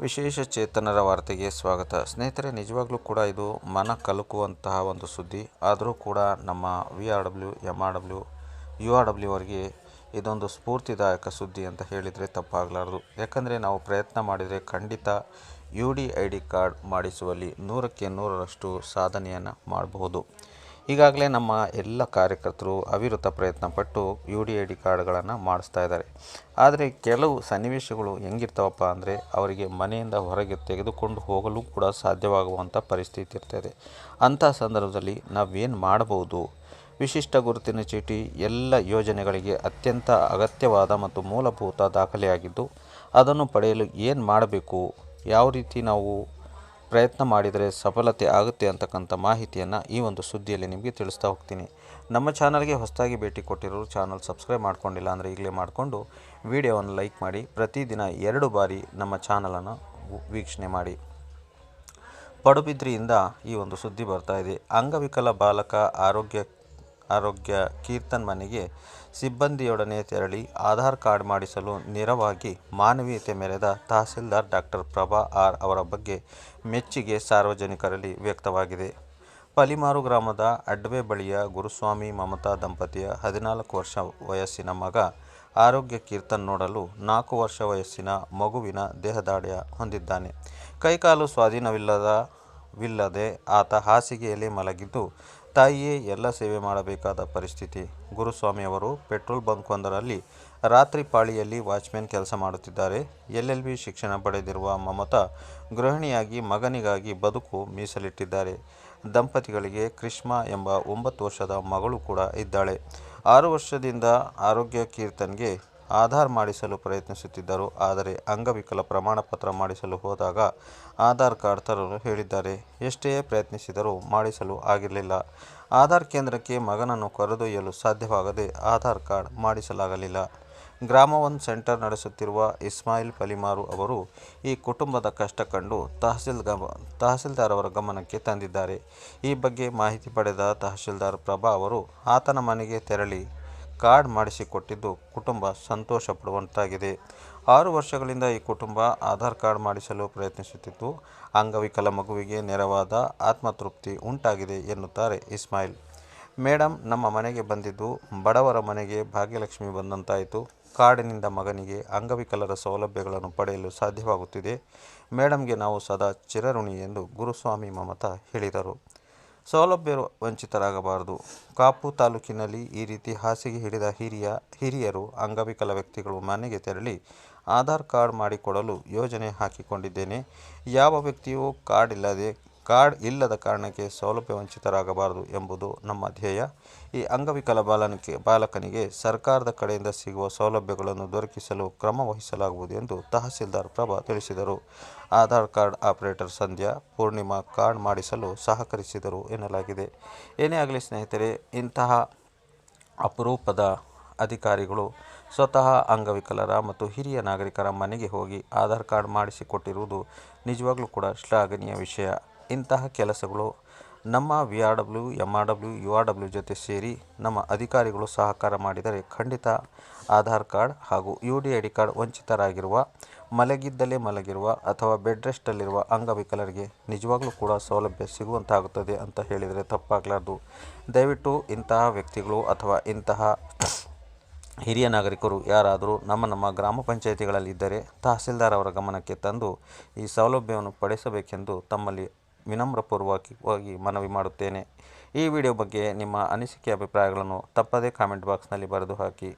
ವಿಶೇಷ ಚೇತನರ ವಾರ್ತೆಗೆ ಸ್ವಾಗತ. ಸ್ನೇಹಿತರೆ, ನಿಜವಾಗ್ಲೂ ಕೂಡ ಇದು ಮನ ಕಲುಕುವಂತಹ ಒಂದು ಸುದ್ದಿ. ಆದರೂ ಕೂಡ ನಮ್ಮ V R W, M R W, U R W ಅವರಿಗೆ ಇದೊಂದು ಸ್ಫೂರ್ತಿದಾಯಕ ಸುದ್ದಿ ಅಂತ ಹೇಳಿದರೆ ತಪ್ಪಾಗಲಾರದು. ಯಾಕಂದರೆ ನಾವು ಪ್ರಯತ್ನ ಮಾಡಿದರೆ ಖಂಡಿತ U D I D card ಮಾಡಿಸುವಲ್ಲಿ ನೂರಕ್ಕೆ ನೂರರಷ್ಟು ಸಾಧನೆಯನ್ನು ಮಾಡಬಹುದು. ಈಗಾಗಲೇ ನಮ್ಮ ಎಲ್ಲ ಕಾರ್ಯಕರ್ತರು ಅವಿರತ ಪ್ರಯತ್ನ ಪಟ್ಟು ಯು ಡಿ ಐ ಡಿ ಕಾರ್ಡ್ಗಳನ್ನು ಮಾಡಿಸ್ತಾ ಇದ್ದಾರೆ. ಆದರೆ ಕೆಲವು ಸನ್ನಿವೇಶಗಳು ಹೆಂಗಿರ್ತಾವಪ್ಪ ಅಂದರೆ ಅವರಿಗೆ ಮನೆಯಿಂದ ಹೊರಗೆ ತೆಗೆದುಕೊಂಡು ಹೋಗಲು ಕೂಡ ಸಾಧ್ಯವಾಗುವಂಥ ಪರಿಸ್ಥಿತಿ ಇರ್ತದೆ. ಅಂಥ ಸಂದರ್ಭದಲ್ಲಿ ನಾವೇನು ಮಾಡಬಹುದು? ವಿಶಿಷ್ಟ ಗುರುತಿನ ಚೀಟಿ, ಎಲ್ಲ ಯೋಜನೆಗಳಿಗೆ ಅತ್ಯಂತ ಅಗತ್ಯವಾದ ಮತ್ತು ಮೂಲಭೂತ ದಾಖಲೆಯಾಗಿದ್ದು ಅದನ್ನು ಪಡೆಯಲು ಏನು ಮಾಡಬೇಕು? ಯಾವ ರೀತಿ ನಾವು ಪ್ರಯತ್ನ ಮಾಡಿದರೆ ಸಫಲತೆ ಆಗುತ್ತೆ ಅಂತಕ್ಕಂಥ ಮಾಹಿತಿಯನ್ನು ಈ ಒಂದು ಸುದ್ದಿಯಲ್ಲಿ ನಿಮಗೆ ತಿಳಿಸ್ತಾ ಹೋಗ್ತೀನಿ. ನಮ್ಮ ಚಾನಲ್ಗೆ ಹೊಸದಾಗಿ ಭೇಟಿ ಕೊಟ್ಟಿರೋರು ಚಾನಲ್ ಸಬ್ಸ್ಕ್ರೈಬ್ ಮಾಡ್ಕೊಂಡಿಲ್ಲ ಅಂದರೆ ಈಗಲೇ ಮಾಡಿಕೊಂಡು ವಿಡಿಯೋವನ್ನು ಲೈಕ್ ಮಾಡಿ. ಪ್ರತಿದಿನ ಎರಡು ಬಾರಿ ನಮ್ಮ ಚಾನಲನ್ನು ವೀಕ್ಷಣೆ ಮಾಡಿ. ಪಡುಬಿದ್ರಿಯಿಂದ ಈ ಒಂದು ಸುದ್ದಿ ಬರ್ತಾ ಇದೆ. ಅಂಗವಿಕಲ ಬಾಲಕ, ಆರೋಗ್ಯ ಆರೋಗ್ಯ ಕೀರ್ತನ್ ಮನೆಗೆ ಸಿಬ್ಬಂದಿಯೊಡನೆ ತೆರಳಿ ಆಧಾರ್ ಕಾರ್ಡ್ ಮಾಡಿಸಲು ನೆರವಾಗಿ ಮಾನವೀಯತೆ ಮೆರೆದ ತಹಸೀಲ್ದಾರ್ ಡಾಕ್ಟರ್ ಪ್ರಭಾ ಆರ್ ಅವರ ಬಗ್ಗೆ ಮೆಚ್ಚುಗೆ ಸಾರ್ವಜನಿಕರಲ್ಲಿ ವ್ಯಕ್ತವಾಗಿದೆ. ಪಲಿಮಾರು ಗ್ರಾಮದ ಅಡ್ವೆ ಬಳಿಯ ಗುರುಸ್ವಾಮಿ ಮಮತಾ ದಂಪತಿಯ ಹದಿನಾಲ್ಕು ವರ್ಷ ವಯಸ್ಸಿನ ಮಗ ಆರೋಗ್ಯ ಕೀರ್ತನ್ ನೋಡಲು ನಾಲ್ಕು ವರ್ಷ ವಯಸ್ಸಿನ ಮಗುವಿನ ದೇಹದಾಢ್ಯ ಹೊಂದಿದ್ದಾನೆ. ಕೈಕಾಲು ಸ್ವಾಧೀನವಿಲ್ಲದ, ವಿಲ್ಲದೆ ಆತ ಹಾಸಿಗೆಯಲ್ಲಿ ಮಲಗಿದ್ದು ತಾಯಿಯೇ ಎಲ್ಲ ಸೇವೆ ಮಾಡಬೇಕಾದ ಪರಿಸ್ಥಿತಿ. ಗುರುಸ್ವಾಮಿಯವರು ಪೆಟ್ರೋಲ್ ಬಂಕ್ವೊಂದರಲ್ಲಿ ರಾತ್ರಿ ಪಾಳಿಯಲ್ಲಿ ವಾಚ್ಮ್ಯಾನ್ ಕೆಲಸ ಮಾಡುತ್ತಿದ್ದಾರೆ. ಎಲ್ ಎಲ್ ಬಿ ಶಿಕ್ಷಣ ಪಡೆದಿರುವ ಮಮತಾ ಗೃಹಿಣಿಯಾಗಿ ಮಗನಿಗಾಗಿ ಬದುಕು ಮೀಸಲಿಟ್ಟಿದ್ದಾರೆ. ದಂಪತಿಗಳಿಗೆ ಕೃಷ್ಣ ಎಂಬ ಒಂಬತ್ತು ವರ್ಷದ ಮಗಳು ಕೂಡ ಇದ್ದಾಳೆ. ಆರು ವರ್ಷದಿಂದ ಆರೋಗ್ಯ ಕೀರ್ತನ್ಗೆ ಆಧಾರ್ ಮಾಡಿಸಲು ಪ್ರಯತ್ನಿಸುತ್ತಿದ್ದರು. ಆದರೆ ಅಂಗವಿಕಲ ಪ್ರಮಾಣ ಪತ್ರ ಮಾಡಿಸಲು ಹೋದಾಗ ಆಧಾರ್ ಕಾರ್ಡ್ ತರಲು ಹೇಳಿದ್ದಾರೆ. ಎಷ್ಟೇ ಪ್ರಯತ್ನಿಸಿದರೂ ಮಾಡಿಸಲು ಆಗಿರಲಿಲ್ಲ. ಆಧಾರ್ ಕೇಂದ್ರಕ್ಕೆ ಮಗನನ್ನು ಕರೆದೊಯ್ಯಲು ಸಾಧ್ಯವಾಗದೆ ಆಧಾರ್ ಕಾರ್ಡ್ ಮಾಡಿಸಲಾಗಲಿಲ್ಲ. ಗ್ರಾಮವನ್ ಸೆಂಟರ್ ನಡೆಸುತ್ತಿರುವ ಇಸ್ಮಾಯಿಲ್ ಪಲಿಮಾರು ಅವರು ಈ ಕುಟುಂಬದ ಕಷ್ಟ ಕಂಡು ತಹಸೀಲ್ ತಹಸೀಲ್ದಾರ್ ಅವರ ಗಮನಕ್ಕೆ ತಂದಿದ್ದಾರೆ. ಈ ಬಗ್ಗೆ ಮಾಹಿತಿ ಪಡೆದ ತಹಸೀಲ್ದಾರ್ ಪ್ರಭಾ ಅವರು, ಆತನ ಮನೆಗೆ ತೆರಳಿ. ಕಾರ್ಡ್ ಮಾಡಿಸಿಕೊಟ್ಟಿದ್ದು ಕುಟುಂಬ ಸಂತೋಷ ಪಡುವಂತಾಗಿದೆ ಆರು ವರ್ಷಗಳಿಂದ ಈ ಕುಟುಂಬ ಆಧಾರ್ ಕಾರ್ಡ್ ಮಾಡಿಸಲು ಪ್ರಯತ್ನಿಸುತ್ತಿದ್ದು, ಅಂಗವಿಕಲ ಮಗುವಿಗೆ ನೆರವಾದ ಆತ್ಮತೃಪ್ತಿ ಉಂಟಾಗಿದೆ ಎನ್ನುತ್ತಾರೆ ಇಸ್ಮಾಯಿಲ್. ಮೇಡಮ್ ನಮ್ಮ ಮನೆಗೆ ಬಂದಿದ್ದು ಬಡವರ ಮನೆಗೆ ಭಾಗ್ಯಲಕ್ಷ್ಮಿ ಬಂದಂತಾಯಿತು. ಕಾರ್ಡಿನಿಂದ ಮಗನಿಗೆ ಅಂಗವಿಕಲರ ಸೌಲಭ್ಯಗಳನ್ನು ಪಡೆಯಲು ಸಾಧ್ಯವಾಗುತ್ತಿದೆ. ಮೇಡಮ್ಗೆ ನಾವು ಸದಾ ಚಿರಋಣಿ ಎಂದು ಗುರುಸ್ವಾಮಿ ಮಮತಾ ಹೇಳಿದರು. ಸೌಲಭ್ಯ ವಂಚಿತರಾಗಬಾರದು. ಕಾಪು ತಾಲೂಕಿನಲ್ಲಿ ಈ ರೀತಿ ಹಾಸಿಗೆ ಹಿಡಿದ ಹಿರಿಯ, ಹಿರಿಯರು ಅಂಗವಿಕಲ ವ್ಯಕ್ತಿಗಳು ಮನೆಗೆ ತೆರಳಿ ಆಧಾರ್ ಕಾರ್ಡ್ ಮಾಡಿಕೊಡಲು ಯೋಜನೆ ಹಾಕಿಕೊಂಡಿದ್ದೇನೆ. ಯಾವ ವ್ಯಕ್ತಿಯೂ ಕಾರ್ಡ್ ಇಲ್ಲದೆ ಕಾರ್ಡ್ ಇಲ್ಲದ ಕಾರಣಕ್ಕೆ ಸೌಲಭ್ಯ ವಂಚಿತರಾಗಬಾರದು ಎಂಬುದು ನಮ್ಮ ಧ್ಯೇಯ. ಈ ಅಂಗವಿಕಲ ಬಾಲನಿಗೆ ಬಾಲಕನಿಗೆ ಸರ್ಕಾರದ ಕಡೆಯಿಂದ ಸಿಗುವ ಸೌಲಭ್ಯಗಳನ್ನು ದೊರಕಿಸಲು ಕ್ರಮ ವಹಿಸಲಾಗುವುದು ಎಂದು ತಹಸೀಲ್ದಾರ್ ಪ್ರಭಾ ತಿಳಿಸಿದರು. Aadhaar card operator Sandhya Poornima card ಮಾಡಿಸಲು ಸಹಕರಿಸಿದರು ಎನ್ನಲಾಗಿದೆ. ಏನೇ ಆಗಲಿ ಸ್ನೇಹಿತರೆ, ಇಂತಹ ಅಪರೂಪದ ಅಧಿಕಾರಿಗಳು ಸ್ವತಃ ಅಂಗವಿಕಲರ ಮತ್ತು ಹಿರಿಯ ನಾಗರಿಕರ ಮನೆಗೆ ಹೋಗಿ ಆಧಾರ್ ಕಾರ್ಡ್ ಮಾಡಿಸಿಕೊಟ್ಟಿರುವುದು ನಿಜವಾಗ್ಲೂ ಕೂಡ ಶ್ಲಾಘನೀಯ ವಿಷಯ. ಇಂತಹ ಕೆಲಸಗಳು ನಮ್ಮ V R W, M R W, U R W ಜೊತೆ ಸೇರಿ ನಮ್ಮ ಅಧಿಕಾರಿಗಳು ಸಹಕಾರ ಮಾಡಿದರೆ ಖಂಡಿತ ಆಧಾರ್ ಕಾರ್ಡ್ ಹಾಗೂ U D I D card ವಂಚಿತರಾಗಿರುವ, ಮಲಗಿದ್ದಲ್ಲೇ ಮಲಗಿರುವ ಅಥವಾ ಬೆಡ್ ರೆಸ್ಟಲ್ಲಿರುವ ಅಂಗವಿಕಲರಿಗೆ ನಿಜವಾಗ್ಲೂ ಕೂಡ ಸೌಲಭ್ಯ ಸಿಗುವಂತಾಗುತ್ತದೆ ಅಂತ ಹೇಳಿದರೆ ತಪ್ಪಾಗಲಾರ್ದು. ದಯವಿಟ್ಟು ಇಂತಹ ವ್ಯಕ್ತಿಗಳು ಅಥವಾ ಇಂತಹ ಹಿರಿಯ ನಾಗರಿಕರು ಯಾರಾದರೂ ನಮ್ಮ ನಮ್ಮ ಗ್ರಾಮ ಪಂಚಾಯಿತಿಗಳಲ್ಲಿದ್ದರೆ ತಹಸೀಲ್ದಾರ್ ಅವರ ಗಮನಕ್ಕೆ ತಂದು ಈ ಸೌಲಭ್ಯವನ್ನು ಪಡಿಸಬೇಕೆಂದು ತಮ್ಮಲ್ಲಿ ವಿನಮ್ರಪೂರ್ವಕವಾಗಿ ಮನವಿ ಮಾಡುತ್ತೇನೆ. ಈ ವಿಡಿಯೋ ಬಗ್ಗೆ ನಿಮ್ಮ ಅನಿಸಿಕೆ ಅಭಿಪ್ರಾಯಗಳನ್ನು ತಪ್ಪದೇ ಕಾಮೆಂಟ್ ಬಾಕ್ಸ್ನಲ್ಲಿ ಬರೆದು ಹಾಕಿ.